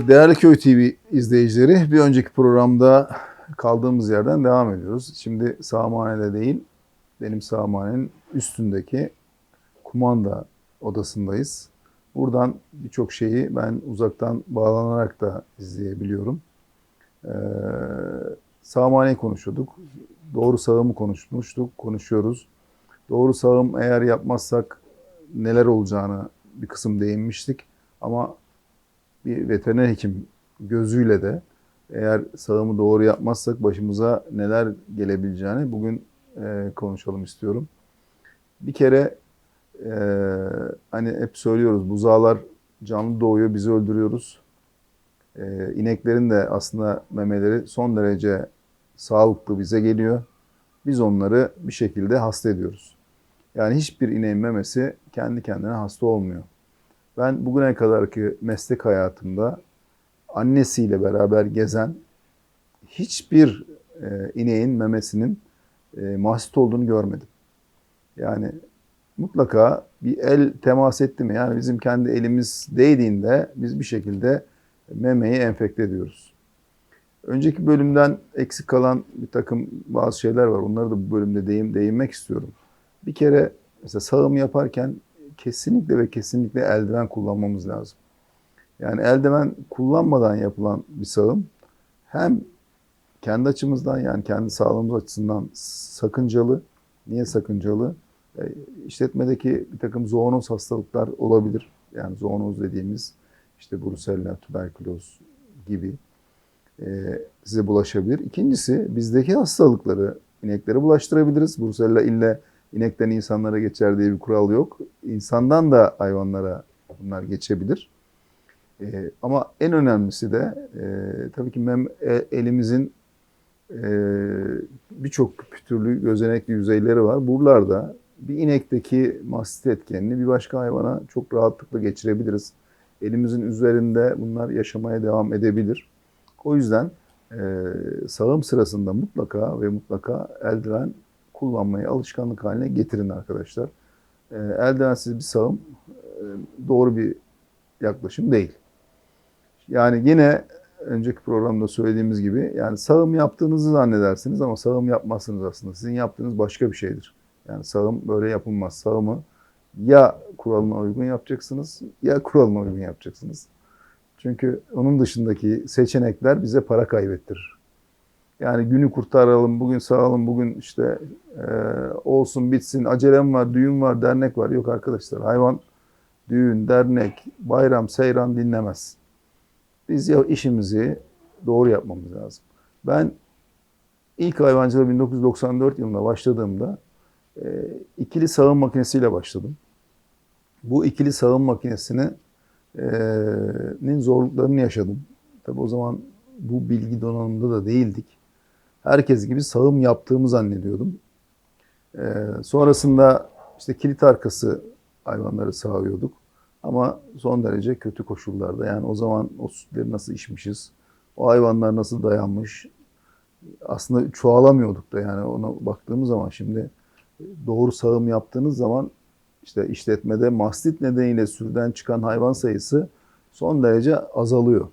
Evet değerli Köy TV izleyicileri bir önceki programda kaldığımız yerden devam ediyoruz. Şimdi sağmanede değil benim sağmanenin üstündeki kumanda odasındayız. Buradan birçok şeyi ben uzaktan bağlanarak da izleyebiliyorum. Ee, sağmaneyi konuşuyorduk. Doğru sağımı konuşmuştuk, konuşuyoruz. Doğru sağım eğer yapmazsak neler olacağını bir kısım değinmiştik. Ama bir veteriner hekim gözüyle de eğer sağımı doğru yapmazsak başımıza neler gelebileceğini bugün e, konuşalım istiyorum. Bir kere e, hani hep söylüyoruz buzağlar canlı doğuyor bizi öldürüyoruz. E, ineklerin de aslında memeleri son derece sağlıklı bize geliyor. Biz onları bir şekilde hasta ediyoruz. Yani hiçbir ineğin memesi kendi kendine hasta olmuyor. Ben bugüne kadarki meslek hayatımda annesiyle beraber gezen hiçbir e, ineğin memesinin e, mahsit olduğunu görmedim. Yani mutlaka bir el temas etti mi? Yani bizim kendi elimiz değdiğinde biz bir şekilde memeyi enfekte ediyoruz. Önceki bölümden eksik kalan bir takım bazı şeyler var. Onları da bu bölümde değin, değinmek istiyorum. Bir kere mesela sağım yaparken kesinlikle ve kesinlikle eldiven kullanmamız lazım. Yani eldiven kullanmadan yapılan bir sağım hem kendi açımızdan yani kendi sağlığımız açısından sakıncalı. Niye sakıncalı? E, işletmedeki bir takım zoonoz hastalıklar olabilir. Yani zoonoz dediğimiz işte brusella, tüberküloz gibi e, size bulaşabilir. İkincisi bizdeki hastalıkları ineklere bulaştırabiliriz. Brusella ille inekten insanlara geçer diye bir kural yok. İnsandan da hayvanlara bunlar geçebilir. E, ama en önemlisi de e, tabii ki mem, e, elimizin e, birçok pütürlü, gözenekli yüzeyleri var. Buralarda bir inekteki mastit etkenini bir başka hayvana çok rahatlıkla geçirebiliriz. Elimizin üzerinde bunlar yaşamaya devam edebilir. O yüzden e, sağım sırasında mutlaka ve mutlaka eldiven kullanmayı alışkanlık haline getirin arkadaşlar. E, eldivensiz bir sağım e, doğru bir yaklaşım değil. Yani yine önceki programda söylediğimiz gibi yani sağım yaptığınızı zannedersiniz ama sağım yapmazsınız aslında. Sizin yaptığınız başka bir şeydir. Yani sağım böyle yapılmaz. Sağımı ya kuralına uygun yapacaksınız ya kuralına uygun yapacaksınız. Çünkü onun dışındaki seçenekler bize para kaybettirir. Yani günü kurtaralım, bugün sağalım, bugün işte e, olsun bitsin, acelem var, düğün var, dernek var. Yok arkadaşlar hayvan düğün, dernek, bayram, seyran dinlemez. Biz ya işimizi doğru yapmamız lazım. Ben ilk hayvancılığa 1994 yılında başladığımda e, ikili sağım makinesiyle başladım. Bu ikili sağım makinesinin e, zorluklarını yaşadım. Tabi o zaman bu bilgi donanımında da değildik. Herkes gibi sağım yaptığımı zannediyordum. E, sonrasında işte kilit arkası hayvanları sağıyorduk. Ama son derece kötü koşullarda. Yani o zaman o sütleri nasıl içmişiz, o hayvanlar nasıl dayanmış. Aslında çoğalamıyorduk da yani ona baktığımız zaman şimdi doğru sağım yaptığınız zaman işte işletmede mastit nedeniyle sürüden çıkan hayvan sayısı son derece azalıyor.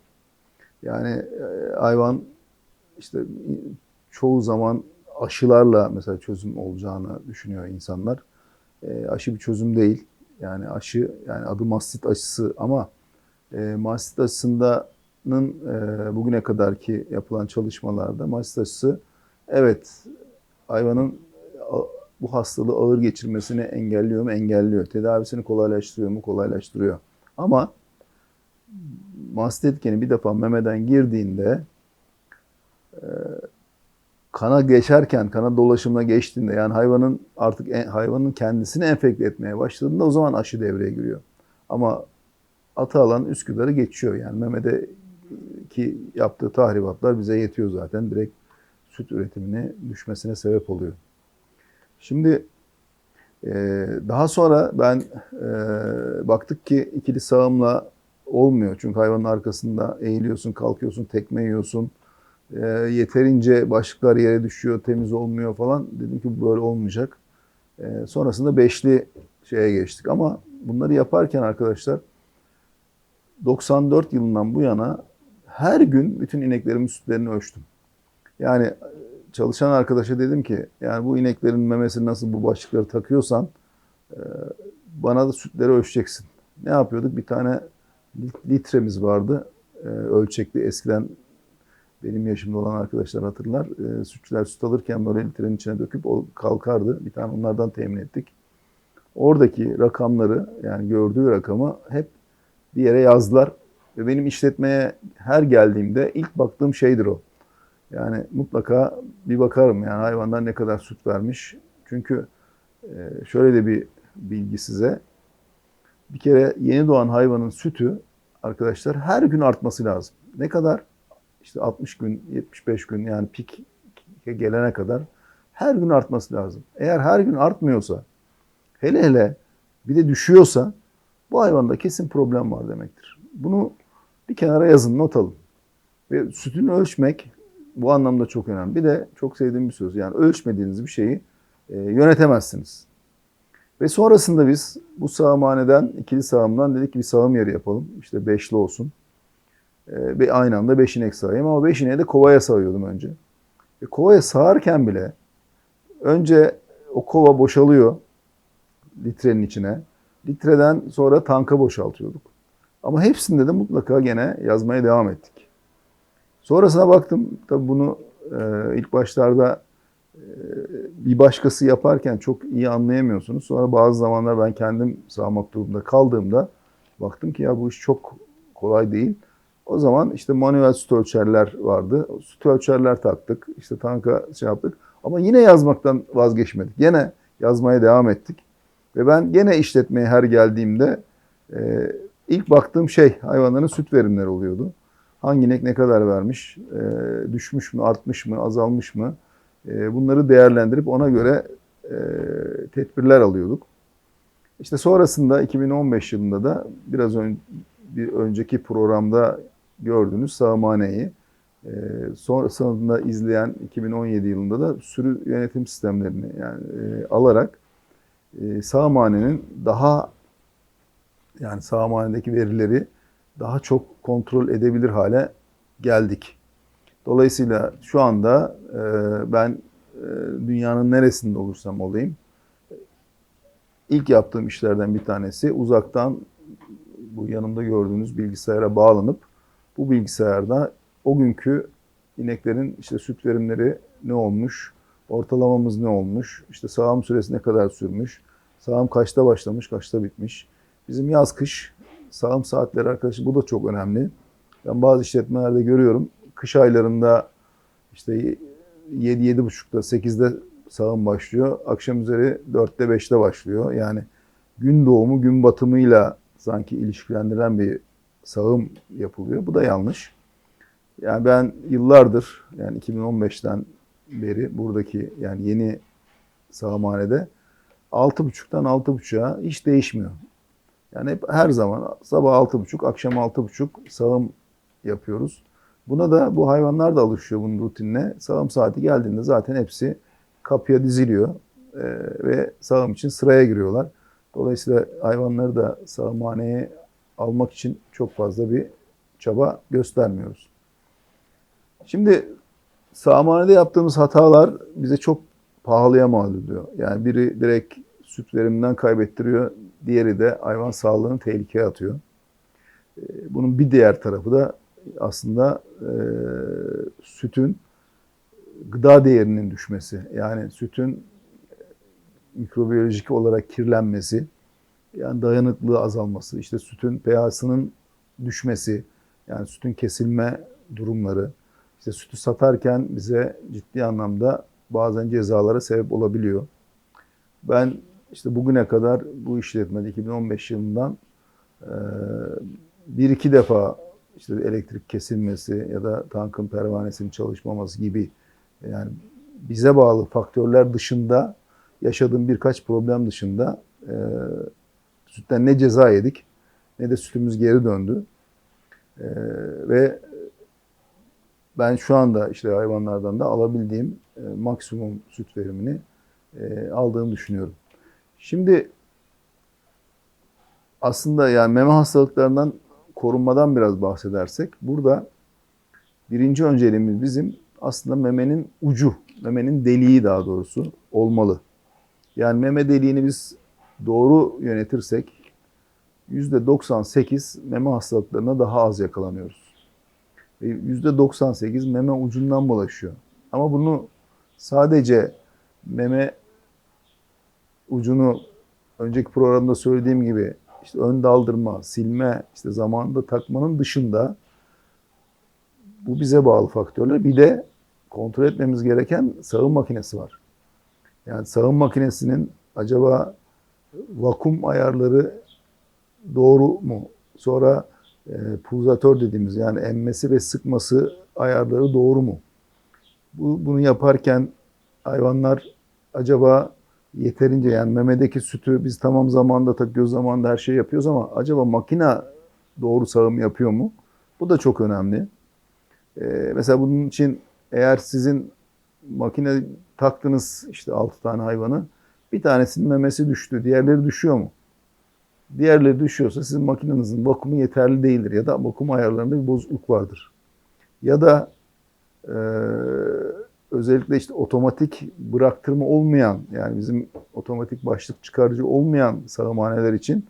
Yani e, hayvan işte çoğu zaman aşılarla mesela çözüm olacağını düşünüyor insanlar. E, aşı bir çözüm değil. Yani aşı yani adı mastit aşısı ama e, mastit aşısının e, bugüne kadarki yapılan çalışmalarda mastit aşısı evet hayvanın bu hastalığı ağır geçirmesini engelliyor mu? Engelliyor. Tedavisini kolaylaştırıyor mu? Kolaylaştırıyor. Ama mastit etkeni bir defa memeden girdiğinde e, kana geçerken, kana dolaşımına geçtiğinde yani hayvanın artık en, hayvanın kendisini enfekte etmeye başladığında o zaman aşı devreye giriyor. Ama atı alan Üsküdar'ı geçiyor yani memedeki yaptığı tahribatlar bize yetiyor zaten. Direkt süt üretimine düşmesine sebep oluyor. Şimdi e, daha sonra ben e, baktık ki ikili sağımla olmuyor. Çünkü hayvanın arkasında eğiliyorsun, kalkıyorsun, tekme yiyorsun e, yeterince başlıklar yere düşüyor, temiz olmuyor falan. Dedim ki böyle olmayacak. E, sonrasında beşli şeye geçtik. Ama bunları yaparken arkadaşlar 94 yılından bu yana her gün bütün ineklerimin sütlerini ölçtüm. Yani e, çalışan arkadaşa dedim ki yani bu ineklerin memesini nasıl bu başlıkları takıyorsan e, bana da sütleri ölçeceksin. Ne yapıyorduk? Bir tane litremiz vardı. E, ölçekli eskiden benim yaşımda olan arkadaşlar hatırlar. E, sütçüler süt alırken böyle litrenin içine döküp o kalkardı. Bir tane onlardan temin ettik. Oradaki rakamları yani gördüğü rakamı hep bir yere yazdılar. Ve benim işletmeye her geldiğimde ilk baktığım şeydir o. Yani mutlaka bir bakarım yani hayvanlar ne kadar süt vermiş. Çünkü e, şöyle de bir bilgi size. Bir kere yeni doğan hayvanın sütü arkadaşlar her gün artması lazım. Ne kadar? İşte 60 gün, 75 gün yani pik gelene kadar her gün artması lazım. Eğer her gün artmıyorsa, hele hele bir de düşüyorsa bu hayvanda kesin problem var demektir. Bunu bir kenara yazın, not alın. Ve sütünü ölçmek bu anlamda çok önemli. Bir de çok sevdiğim bir söz. Yani ölçmediğiniz bir şeyi e, yönetemezsiniz. Ve sonrasında biz bu sağımhaneden, ikili sağımdan dedik ki bir sağım yeri yapalım. İşte beşli olsun. E, aynı anda beş inek sağayım ama beş ineği de kovaya sağıyordum önce. E, kovaya sağarken bile önce o kova boşalıyor litrenin içine. Litreden sonra tanka boşaltıyorduk. Ama hepsinde de mutlaka gene yazmaya devam ettik. Sonrasına baktım tabi bunu e, ilk başlarda e, bir başkası yaparken çok iyi anlayamıyorsunuz. Sonra bazı zamanlar ben kendim sağmak durumunda kaldığımda baktım ki ya bu iş çok kolay değil. O zaman işte manuel süt ölçerler vardı. Süt ölçerler taktık. İşte tanka şey yaptık. Ama yine yazmaktan vazgeçmedik. Yine yazmaya devam ettik. Ve ben gene işletmeye her geldiğimde e, ilk baktığım şey hayvanların süt verimleri oluyordu. Hangi inek ne kadar vermiş, e, düşmüş mü, artmış mı, azalmış mı? E, bunları değerlendirip ona göre e, tedbirler alıyorduk. İşte sonrasında 2015 yılında da biraz ön, bir önceki programda gördüğünüz sağmaneyi, e, sonrasında izleyen 2017 yılında da sürü yönetim sistemlerini yani e, alarak e, sağmanenin daha yani sağmanedeki verileri daha çok kontrol edebilir hale geldik. Dolayısıyla şu anda e, ben e, dünyanın neresinde olursam olayım ilk yaptığım işlerden bir tanesi uzaktan bu yanımda gördüğünüz bilgisayara bağlanıp bu bilgisayarda o günkü ineklerin işte süt verimleri ne olmuş, ortalamamız ne olmuş, işte sağım süresi ne kadar sürmüş, sağım kaçta başlamış, kaçta bitmiş. Bizim yaz kış sağım saatleri arkadaşlar bu da çok önemli. Ben bazı işletmelerde görüyorum. Kış aylarında işte 7-7.30'da 8'de sağım başlıyor. Akşam üzeri 4'te 5'te başlıyor. Yani gün doğumu gün batımıyla sanki ilişkilendirilen bir sağım yapılıyor. Bu da yanlış. Yani ben yıllardır yani 2015'ten beri buradaki yani yeni sağımhanede 6.30'dan 6.30'a hiç değişmiyor. Yani hep her zaman sabah 6.30, akşam 6.30 sağım yapıyoruz. Buna da bu hayvanlar da alışıyor bunun rutinine. Sağım saati geldiğinde zaten hepsi kapıya diziliyor ve sağım için sıraya giriyorlar. Dolayısıyla hayvanları da sağımhaneye almak için çok fazla bir çaba göstermiyoruz. Şimdi sağımhanede yaptığımız hatalar bize çok pahalıya mal ediyor. Yani biri direkt süt veriminden kaybettiriyor, diğeri de hayvan sağlığını tehlikeye atıyor. Ee, bunun bir diğer tarafı da aslında e, sütün gıda değerinin düşmesi. Yani sütün mikrobiyolojik olarak kirlenmesi, yani dayanıklılığı azalması, işte sütün pH'sının düşmesi, yani sütün kesilme durumları, işte sütü satarken bize ciddi anlamda bazen cezalara sebep olabiliyor. Ben işte bugüne kadar bu işletmede 2015 yılından bir iki defa işte elektrik kesilmesi ya da tankın pervanesinin çalışmaması gibi yani bize bağlı faktörler dışında yaşadığım birkaç problem dışında sütten ne ceza yedik ne de sütümüz geri döndü. E, ve ben şu anda işte hayvanlardan da alabildiğim e, maksimum süt verimini e, aldığımı düşünüyorum. Şimdi aslında yani meme hastalıklarından korunmadan biraz bahsedersek burada birinci önceliğimiz bizim aslında memenin ucu, memenin deliği daha doğrusu olmalı. Yani meme deliğini biz doğru yönetirsek %98 meme hastalıklarına daha az yakalanıyoruz. Ve %98 meme ucundan bulaşıyor. Ama bunu sadece meme ucunu önceki programda söylediğim gibi işte ön daldırma, silme, işte zamanında takmanın dışında bu bize bağlı faktörler. Bir de kontrol etmemiz gereken sağım makinesi var. Yani sağım makinesinin acaba vakum ayarları doğru mu? Sonra e, pulsatör dediğimiz yani emmesi ve sıkması ayarları doğru mu? Bu, bunu yaparken hayvanlar acaba yeterince yani memedeki sütü biz tamam zamanda takıyoruz zamanda her şey yapıyoruz ama acaba makina doğru sağım yapıyor mu? Bu da çok önemli. Ee, mesela bunun için eğer sizin makine taktınız işte 6 tane hayvanı bir tanesinin memesi düştü diğerleri düşüyor mu? Diğerleri düşüyorsa sizin makinenizin vakumu yeterli değildir ya da vakum ayarlarında bir bozukluk vardır. Ya da e, özellikle işte otomatik bıraktırma olmayan yani bizim otomatik başlık çıkarıcı olmayan sağımhaneler için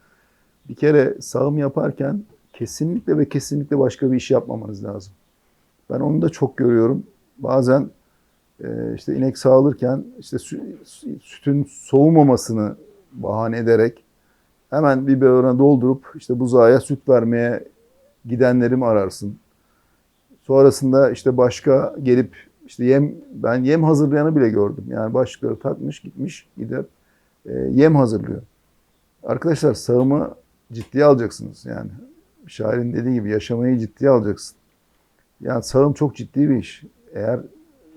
bir kere sağım yaparken kesinlikle ve kesinlikle başka bir iş yapmamanız lazım. Ben onu da çok görüyorum. Bazen işte inek sağılırken işte sütün soğumamasını bahane ederek hemen bir biberona doldurup işte buzağa süt vermeye gidenlerimi ararsın. Sonrasında işte başka gelip işte yem ben yem hazırlayanı bile gördüm. Yani başlıkları takmış gitmiş gider e, yem hazırlıyor. Arkadaşlar sağımı ciddiye alacaksınız yani. Şairin dediği gibi yaşamayı ciddiye alacaksın. Yani sağım çok ciddi bir iş. Eğer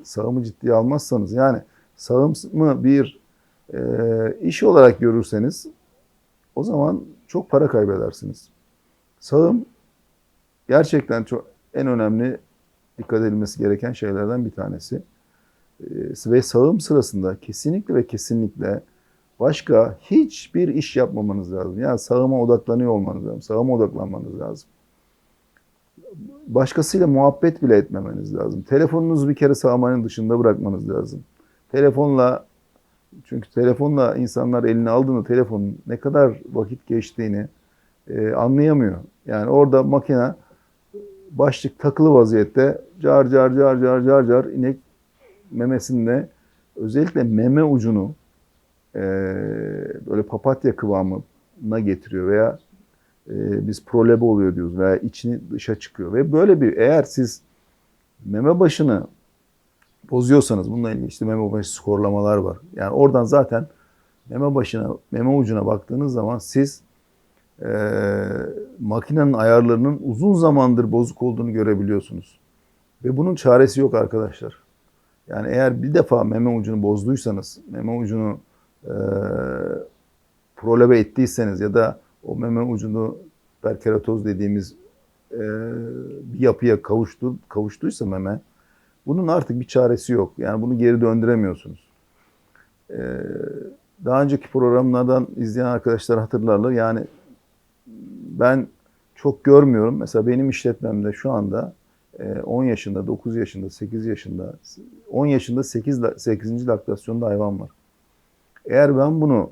sağımı ciddiye almazsanız yani sağımı bir e, iş olarak görürseniz o zaman çok para kaybedersiniz. Sağım gerçekten çok en önemli dikkat edilmesi gereken şeylerden bir tanesi. Ee, ve sağım sırasında kesinlikle ve kesinlikle başka hiçbir iş yapmamanız lazım. Yani sağıma odaklanıyor olmanız lazım. Sağıma odaklanmanız lazım. Başkasıyla muhabbet bile etmemeniz lazım. Telefonunuzu bir kere sağmanın dışında bırakmanız lazım. Telefonla çünkü telefonla insanlar eline aldığında telefonun ne kadar vakit geçtiğini e, anlayamıyor. Yani orada makine başlık takılı vaziyette car car car car car car inek memesinde özellikle meme ucunu e, böyle papatya kıvamına getiriyor veya e, biz prolebe oluyor diyoruz veya içini dışa çıkıyor ve böyle bir eğer siz meme başını bozuyorsanız bununla ilgili işte meme başı skorlamalar var. Yani oradan zaten meme başına, meme ucuna baktığınız zaman siz e, makinenin ayarlarının uzun zamandır bozuk olduğunu görebiliyorsunuz. Ve bunun çaresi yok arkadaşlar. Yani eğer bir defa meme ucunu bozduysanız, meme ucunu e, prolebe ettiyseniz ya da o meme ucunu perkeratoz dediğimiz e, bir yapıya kavuştu, kavuştuysa meme, bunun artık bir çaresi yok. Yani bunu geri döndüremiyorsunuz. E, daha önceki programlardan izleyen arkadaşlar hatırlarlar. Yani ben çok görmüyorum. Mesela benim işletmemde şu anda 10 e, yaşında, 9 yaşında, 8 yaşında, 10 yaşında 8, 8. laktasyonda hayvan var. Eğer ben bunu,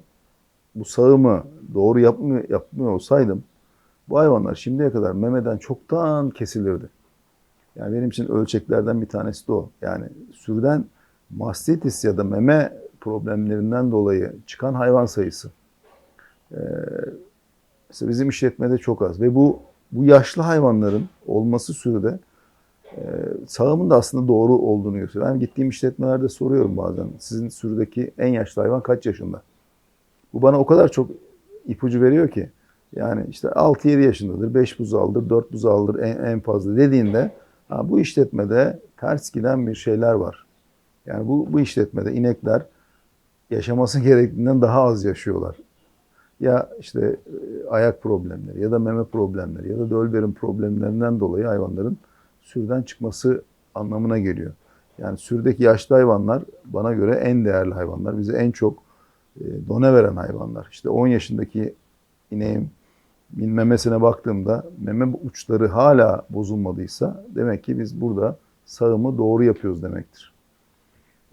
bu sağımı doğru yapmıyor, yapmıyor olsaydım bu hayvanlar şimdiye kadar memeden çoktan kesilirdi. Yani benim için ölçeklerden bir tanesi de o. Yani sürüden mastitis ya da meme problemlerinden dolayı çıkan hayvan sayısı. Ee, Mesela bizim işletmede çok az ve bu bu yaşlı hayvanların olması sürüde e, sağımın da aslında doğru olduğunu gösteriyor. Ben gittiğim işletmelerde soruyorum bazen sizin sürüdeki en yaşlı hayvan kaç yaşında? Bu bana o kadar çok ipucu veriyor ki yani işte 6-7 yaşındadır, 5 buzaldır, 4 buzaldır en, en fazla dediğinde ha, bu işletmede ters giden bir şeyler var. Yani bu, bu işletmede inekler yaşaması gerektiğinden daha az yaşıyorlar ya işte e, ayak problemleri ya da meme problemleri ya da dölberin problemlerinden dolayı hayvanların sürüden çıkması anlamına geliyor. Yani sürüdeki yaşlı hayvanlar bana göre en değerli hayvanlar. Bize en çok done veren hayvanlar. İşte 10 yaşındaki ineğim memesine baktığımda meme uçları hala bozulmadıysa demek ki biz burada sağımı doğru yapıyoruz demektir.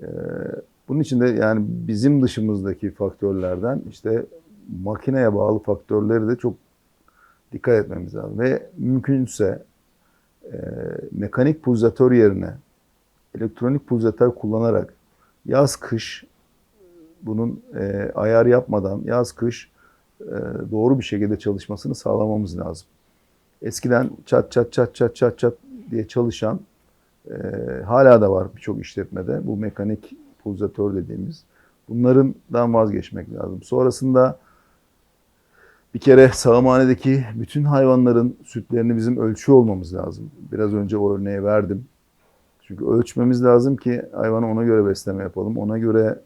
Ee, bunun için de yani bizim dışımızdaki faktörlerden işte makineye bağlı faktörleri de çok dikkat etmemiz lazım. Ve mümkünse e, mekanik pulsatör yerine elektronik pulsatör kullanarak yaz kış bunun e, ayar yapmadan yaz kış e, doğru bir şekilde çalışmasını sağlamamız lazım. Eskiden çat çat çat çat çat çat diye çalışan e, hala da var birçok işletmede bu mekanik pulsatör dediğimiz. Bunlardan vazgeçmek lazım. Sonrasında bir kere sağımhanedeki bütün hayvanların sütlerini bizim ölçüyor olmamız lazım. Biraz önce o örneği verdim. Çünkü ölçmemiz lazım ki hayvanı ona göre besleme yapalım. Ona göre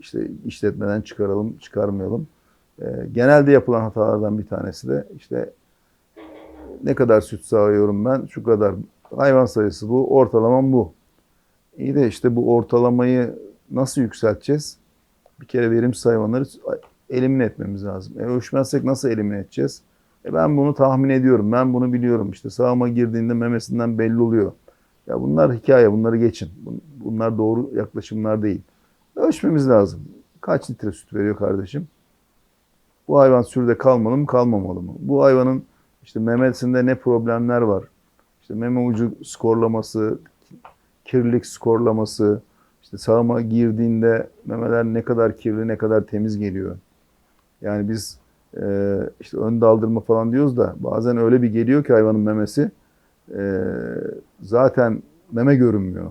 işte işletmeden çıkaralım, çıkarmayalım. Ee, genelde yapılan hatalardan bir tanesi de işte ne kadar süt sağıyorum ben, şu kadar hayvan sayısı bu, ortalamam bu. İyi de işte bu ortalamayı nasıl yükselteceğiz? Bir kere verimsiz hayvanları elimine etmemiz lazım. E ölçmezsek nasıl elimine edeceğiz? E ben bunu tahmin ediyorum, ben bunu biliyorum. İşte sağıma girdiğinde memesinden belli oluyor. Ya bunlar hikaye, bunları geçin. Bunlar doğru yaklaşımlar değil. Ölçmemiz lazım. Kaç litre süt veriyor kardeşim? Bu hayvan sürüde kalmalı mı, kalmamalı mı? Bu hayvanın işte memesinde ne problemler var? İşte meme ucu skorlaması, kirlilik skorlaması, işte sağıma girdiğinde memeler ne kadar kirli, ne kadar temiz geliyor. Yani biz e, işte ön daldırma falan diyoruz da bazen öyle bir geliyor ki hayvanın memesi e, zaten meme görünmüyor.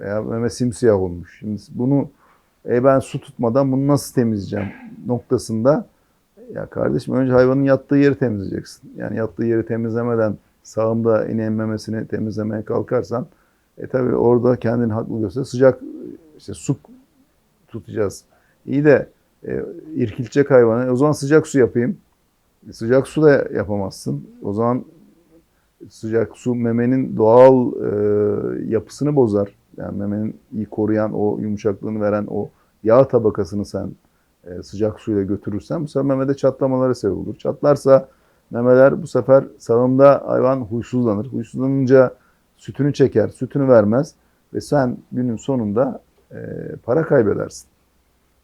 Veya meme simsiyah olmuş. Şimdi bunu e ben su tutmadan bunu nasıl temizleyeceğim noktasında ya kardeşim önce hayvanın yattığı yeri temizleyeceksin. Yani yattığı yeri temizlemeden sağımda ineğin memesini temizlemeye kalkarsan e tabi orada kendini haklı göster. Sıcak işte su tutacağız. İyi de e, irkiltecek hayvanı. E, o zaman sıcak su yapayım. E, sıcak su da yapamazsın. O zaman sıcak su memenin doğal e, yapısını bozar. Yani memenin iyi koruyan, o yumuşaklığını veren o yağ tabakasını sen e, sıcak suyla götürürsen bu sefer memede çatlamalara sebep olur. Çatlarsa memeler bu sefer sağımda hayvan huysuzlanır. Huysuzlanınca sütünü çeker, sütünü vermez ve sen günün sonunda e, para kaybedersin.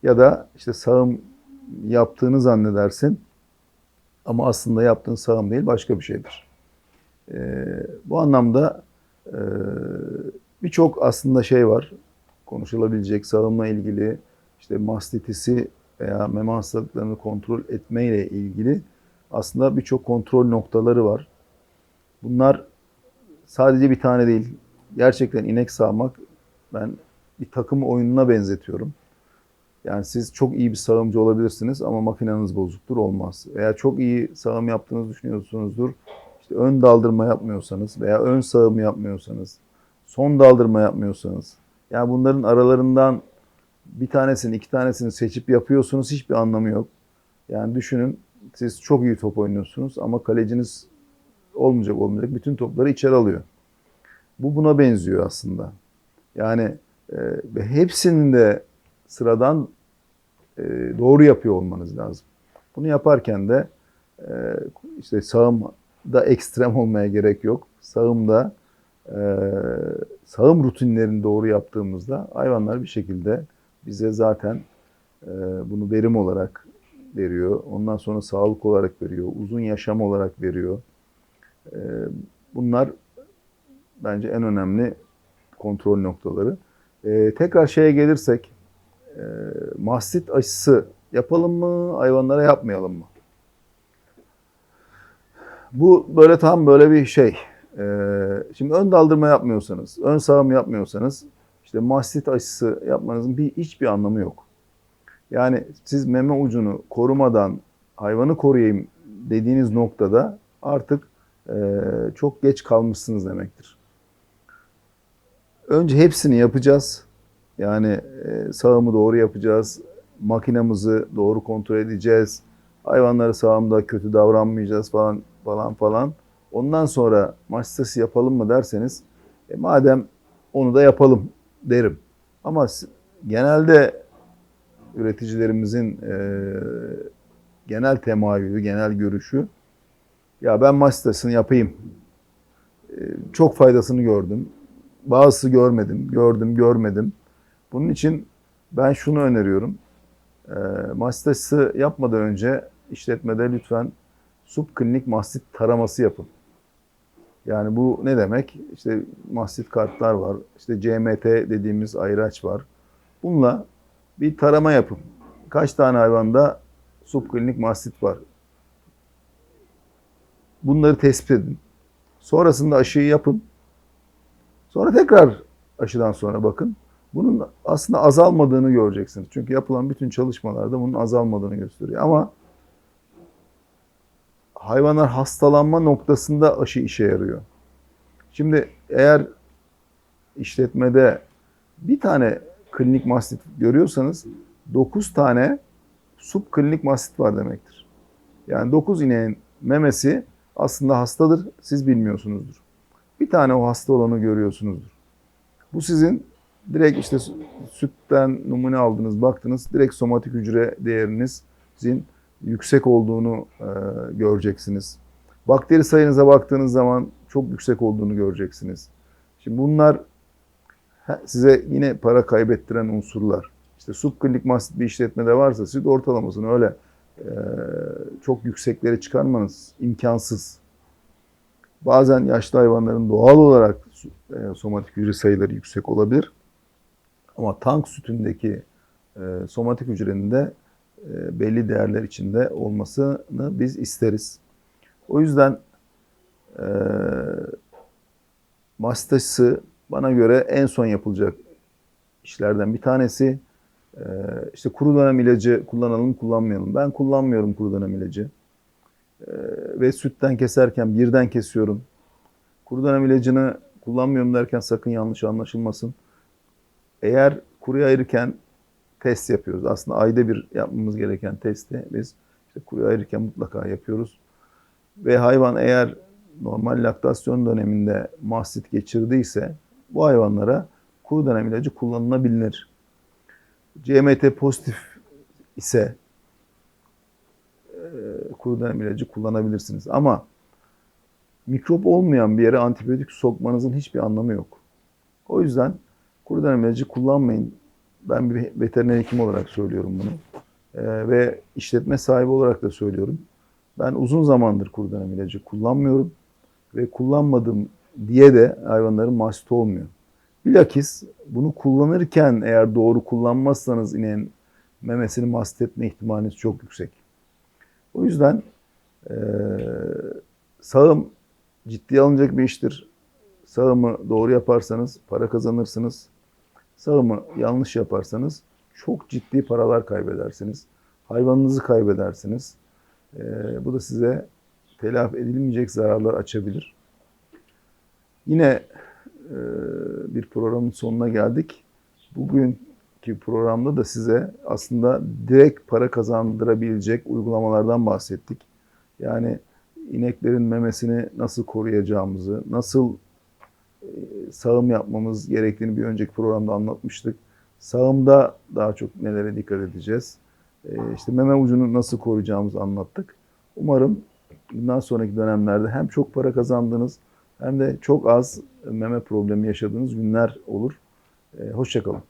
Ya da işte sağım yaptığını zannedersin ama aslında yaptığın sağım değil başka bir şeydir. E, bu anlamda e, birçok aslında şey var konuşulabilecek sağımla ilgili işte mastitisi veya meme hastalıklarını kontrol etmeyle ilgili aslında birçok kontrol noktaları var. Bunlar sadece bir tane değil. Gerçekten inek sağmak ben bir takım oyununa benzetiyorum. Yani siz çok iyi bir sağımcı olabilirsiniz ama makineniz bozuktur olmaz. Veya çok iyi sağım yaptığınızı düşünüyorsunuzdur. İşte ön daldırma yapmıyorsanız veya ön sağım yapmıyorsanız, son daldırma yapmıyorsanız. Yani bunların aralarından bir tanesini, iki tanesini seçip yapıyorsunuz hiçbir anlamı yok. Yani düşünün siz çok iyi top oynuyorsunuz ama kaleciniz olmayacak olmayacak bütün topları içeri alıyor. Bu buna benziyor aslında. Yani e, hepsinin de sıradan e, doğru yapıyor olmanız lazım. Bunu yaparken de e, işte sağımda ekstrem olmaya gerek yok. Sağımda sağım rutinlerini doğru yaptığımızda hayvanlar bir şekilde bize zaten e, bunu verim olarak veriyor. Ondan sonra sağlık olarak veriyor. Uzun yaşam olarak veriyor. E, bunlar bence en önemli kontrol noktaları. E, tekrar şeye gelirsek e, mastit aşısı yapalım mı, hayvanlara yapmayalım mı? Bu böyle tam böyle bir şey. Ee, şimdi ön daldırma yapmıyorsanız, ön sağım yapmıyorsanız işte mastit aşısı yapmanızın bir hiçbir anlamı yok. Yani siz meme ucunu korumadan hayvanı koruyayım dediğiniz noktada artık e, çok geç kalmışsınız demektir. Önce hepsini yapacağız. Yani e, sağımı doğru yapacağız. Makinamızı doğru kontrol edeceğiz. Hayvanları sağımda kötü davranmayacağız falan falan falan. Ondan sonra maç yapalım mı derseniz e, madem onu da yapalım derim. Ama genelde üreticilerimizin e, genel temayülü, genel görüşü Ya ben mastasını yapayım. Ee, Çok faydasını gördüm. Bazısı görmedim, gördüm, görmedim. Bunun için ben şunu öneriyorum. Ee, Mastası yapmadan önce işletmede lütfen subklinik mastit taraması yapın. Yani bu ne demek? İşte mastit kartlar var. İşte CMT dediğimiz ayraç var. Bununla bir tarama yapın. Kaç tane hayvanda subklinik mastit var? Bunları tespit edin. Sonrasında aşıyı yapın. Sonra tekrar aşıdan sonra bakın. Bunun aslında azalmadığını göreceksiniz. Çünkü yapılan bütün çalışmalarda bunun azalmadığını gösteriyor. Ama hayvanlar hastalanma noktasında aşı işe yarıyor. Şimdi eğer işletmede bir tane klinik mastit görüyorsanız 9 tane subklinik mastit var demektir. Yani 9 ineğin memesi aslında hastadır, siz bilmiyorsunuzdur. Bir tane o hasta olanı görüyorsunuzdur. Bu sizin direkt işte sütten numune aldınız, baktınız, direkt somatik hücre değerinizin yüksek olduğunu e, göreceksiniz. Bakteri sayınıza baktığınız zaman çok yüksek olduğunu göreceksiniz. Şimdi bunlar size yine para kaybettiren unsurlar. İşte subklinik mastit bir işletmede varsa siz ortalamasını öyle e, çok yüksekleri çıkarmanız imkansız. Bazen yaşlı hayvanların doğal olarak e, somatik hücre sayıları yüksek olabilir. Ama tank sütündeki e, somatik hücrenin de belli değerler içinde olmasını biz isteriz. O yüzden e, mastası bana göre en son yapılacak işlerden bir tanesi. E, işte kuru dönem ilacı kullanalım kullanmayalım. Ben kullanmıyorum kuru dönem ilacı. E, ve sütten keserken birden kesiyorum. Kuru dönem ilacını kullanmıyorum derken sakın yanlış anlaşılmasın. Eğer kuruyu ayırırken test yapıyoruz. Aslında ayda bir yapmamız gereken testi biz işte kuruyu ayırırken mutlaka yapıyoruz. Ve hayvan eğer normal laktasyon döneminde mastit geçirdiyse bu hayvanlara kuru dönem ilacı kullanılabilir. CMT pozitif ise e, kuru dönem ilacı kullanabilirsiniz. Ama mikrop olmayan bir yere antibiyotik sokmanızın hiçbir anlamı yok. O yüzden kuru dönem ilacı kullanmayın. Ben bir veteriner hekim olarak söylüyorum bunu. Ee, ve işletme sahibi olarak da söylüyorum. Ben uzun zamandır kuru dönem ilacı kullanmıyorum. Ve kullanmadım diye de hayvanların mastit olmuyor. Bilakis bunu kullanırken eğer doğru kullanmazsanız ineğin memesini mastit etme ihtimaliniz çok yüksek. O yüzden eee sağım ciddiye alınacak bir iştir. Sağımı doğru yaparsanız para kazanırsınız. Sağımı yanlış yaparsanız çok ciddi paralar kaybedersiniz. Hayvanınızı kaybedersiniz. Ee, bu da size telafi edilmeyecek zararlar açabilir. Yine e, bir programın sonuna geldik. Bugünkü programda da size aslında direkt para kazandırabilecek uygulamalardan bahsettik. Yani ineklerin memesini nasıl koruyacağımızı, nasıl e, sağım yapmamız gerektiğini bir önceki programda anlatmıştık. Sağımda daha çok nelere dikkat edeceğiz. E, İşte meme ucunu nasıl koruyacağımızı anlattık. Umarım bundan sonraki dönemlerde hem çok para kazandığınız hem de çok az meme problemi yaşadığınız günler olur. E, Hoşçakalın.